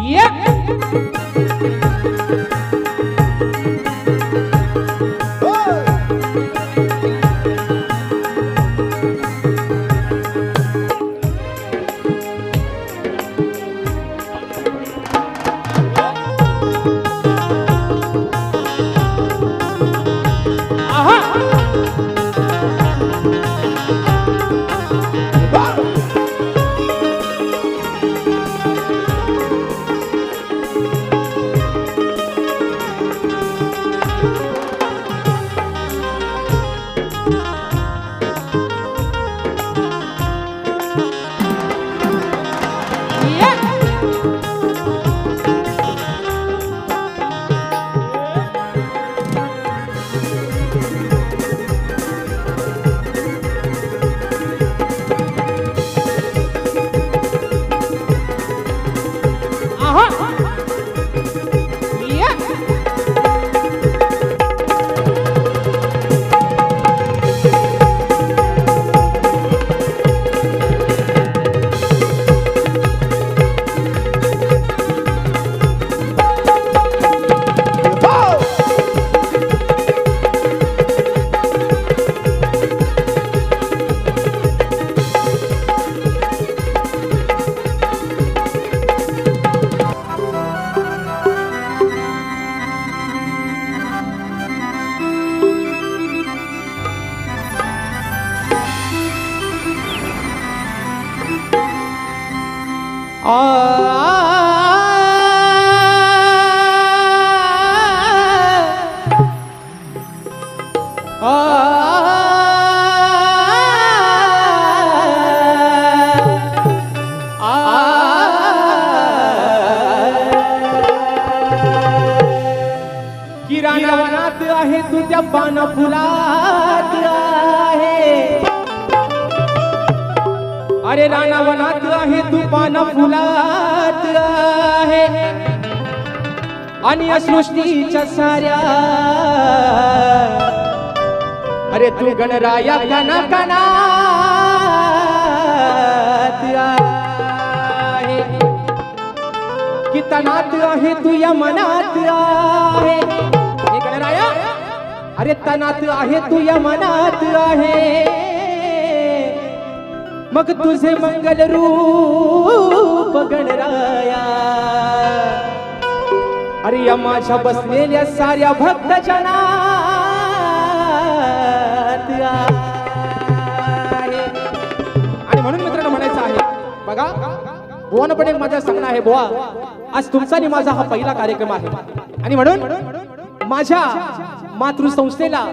Yeah. पान फुलात आहे. अरे राणा वनात आहे तू पान फुलात आहे. आणि या सृष्टीच्या साऱ्या. अरे तू गणराया कना कना आहे. की तनात आहे तू या मनात आहे. अरे तनात आहे तू या मनात आहे. मग तुझे मंगल रूप गणराया. अरे या माझ्या बसलेल्या साऱ्या भक्त जनात आहे आणि म्हणून मित्रांनो म्हणायचं आहे बघा बुवानं पण एक माझं सांगणं आहे बुवा आज तुमचा आणि माझा हा पहिला कार्यक्रम आहे. आणि म्हणून माझ्या मातृसंस्थेला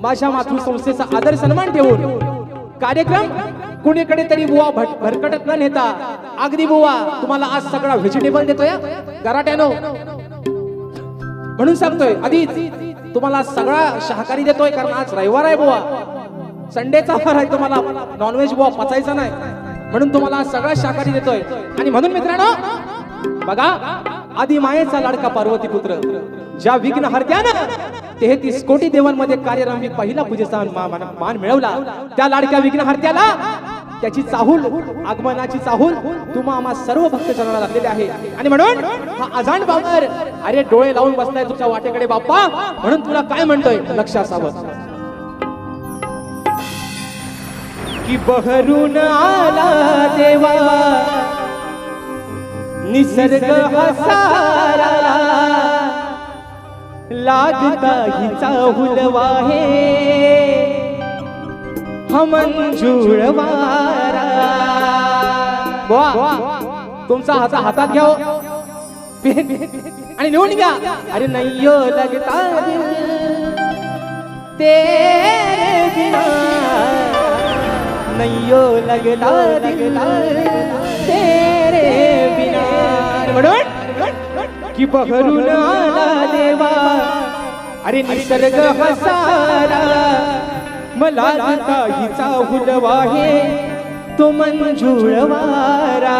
माझ्या मातृसंस्थेचा आदर सन्मान ठेवून कार्यक्रम कुणीकडे तरी बुवा भट भरकटत न नेता अगदी बुवा तुम्हाला आज सगळा व्हेजिटेबल देतोय गराट्यानो म्हणून सांगतोय आधीच तुम्हाला सगळा शाकाहारी देतोय कारण आज रविवार आहे बुवा. संडेचा फार आहे तुम्हाला. नॉनव्हेज बुवा पचायचा नाही. म्हणून तुम्हाला सगळा शाकाहारी देतोय. आणि म्हणून मित्रांनो बघा आधी मायेचा लाडका पार्वती पुत्र ज्या विघ्न हरत्या ना तेहतीस कोटी देवांमध्ये कार्यरमी पहिला पूजेचा मान मान मिळवला. त्या लाडक्या विघ्नहर्त्याला त्याची चाहूल आगमनाची चाहूल तुम्हा आम्हा सर्व भक्तजनाला लागलेले आहे. आणि म्हणून हा अजाण बाबर अरे डोळे लावून बसलाय तुमच्या वाटेकडे बाप्पा. म्हणून तुला काय म्हणतोय? लक्ष असावं की बहरून आला देवा. निसर्ग हसा लागता हिचा हुलवा हे. हमंजूळ वारा बुवा तुमचा हाता हातात घ्या हो. आणि लिहून घ्या. अरे नय्यो लगता ते तेरे बिना. नय्यो लगता दिल तेरे बिना. म्हणून की बहरून आला देवा. अरे निसर्ग हसारा मला हिचा हुलवा हे तो मंजूळ वारा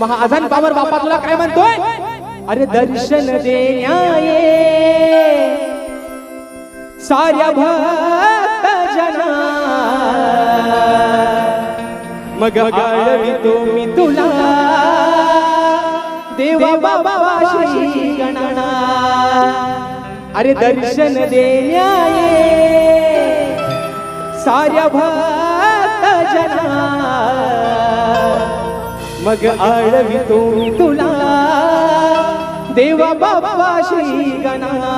महाजन बाबर बापा तुला काय म्हणतोय? अरे दर्शन देण्याये. साऱ्या भक्त जना मग आळवितो मी तुला देवा बाबा श्री गणना अरे दर्शन देण्याये. साऱ्या भक्त जना मग आळवितो तुला. देवा बाबा श्री गणना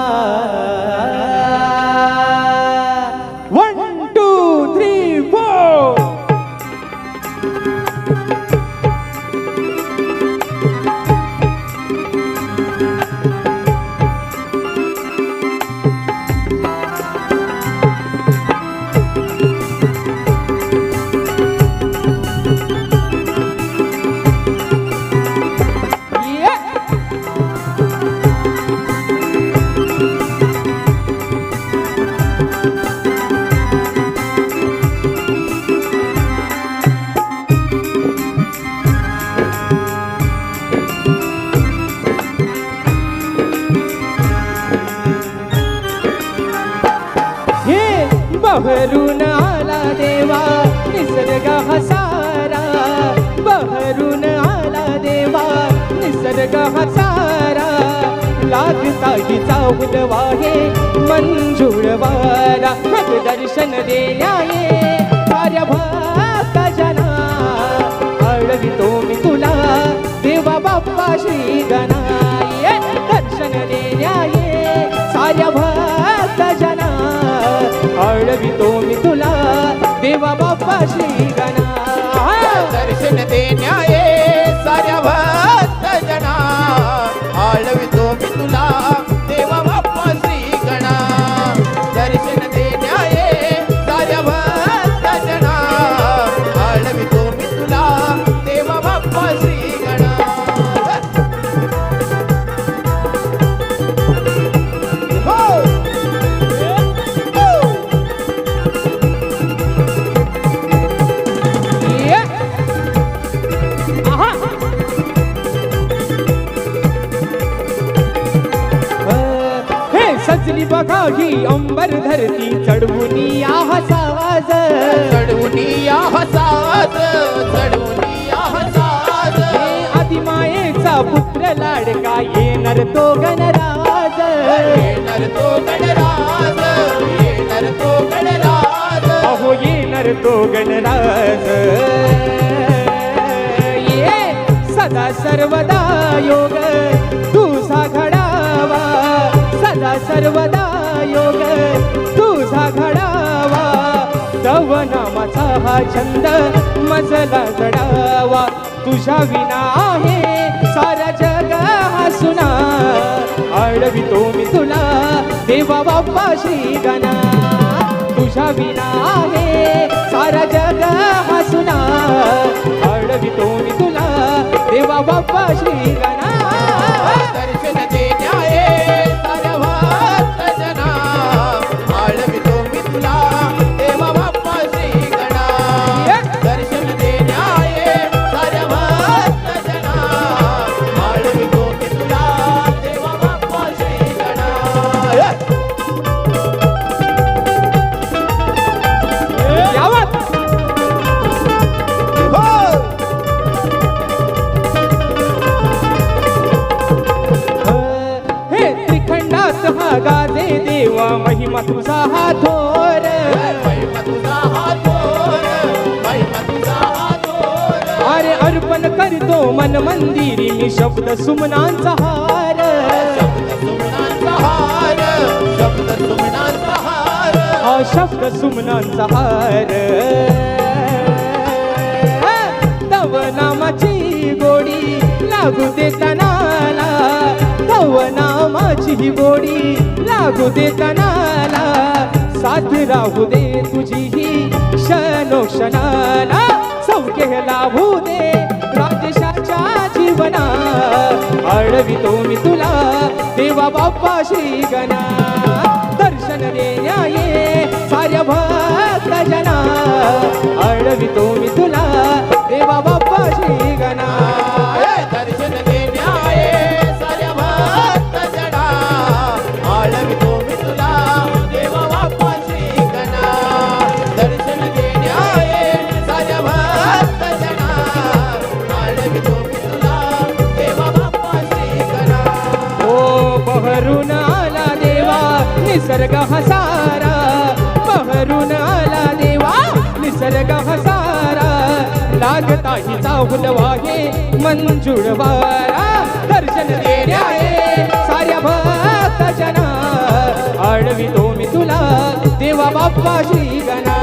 बहरून आला देवा निसर्ग हसारा बहरून आला देवा निसर्ग हसारा लागता हिचा उलवा हे मंजूळ वारा. दर्शन देण्याये कार्य भक्त जना. अळवितो मी तुला देवा बाप्पा श्री गणाये. दर्शन देण्याये साऱ्या ही अंबर धरती चढवून या हसावाज चढवून या हसात चढवून या हसात हे आदिमायेचा पुत्र लाडका येणार तो गणराज. येणार तो गणराज. येणार तो गणराज. अहो येणार तो गणराज. ये सदा सर्वदा योग. सर्वदा योग तुझा घडावा तव नामाचा हा छंद मजला जडावा. तुझ्या विना आहे सारा जग हसुना आळवितो मी तुला देवा बाप्पा श्री गणा तुझ्या विना आहे सारा जग हसुना आळवितो मी तुला देवा बाप्पा श्री गणा अर्पण मन मंदिरी मी शब्द सुमनांचा हार. शब्द सुमनांचा हार शब्द सुमनांचा हार. हा शब्द सुमनांचा हार तव नामाची गोडी लागू दे तनाला. तव नामाची गोडी लागू दे तनाला. साथ राहू दे तुझी ही क्षणोक्षणाला सौके लाभू दे राजेशाच्या अडवितो मी तुला देवा बाप्पा श्री गणा. दर्शन देण्या ये साऱ्या भक्त जना. अडवितो मी तुला निसर्ग हसारा बहरून आला देवा निसर्ग हसारा. लागताहीचा वाहे मंजूळ वारा दर्शन देण्या साऱ्या भक्त जना आळवी तो मी तुला देवा बाप्पा श्री गणा.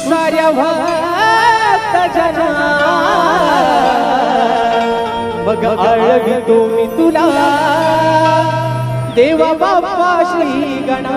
साऱ्या भक्त जना. मग आळवितो मी तुला. देवा बाप्पा श्री गणा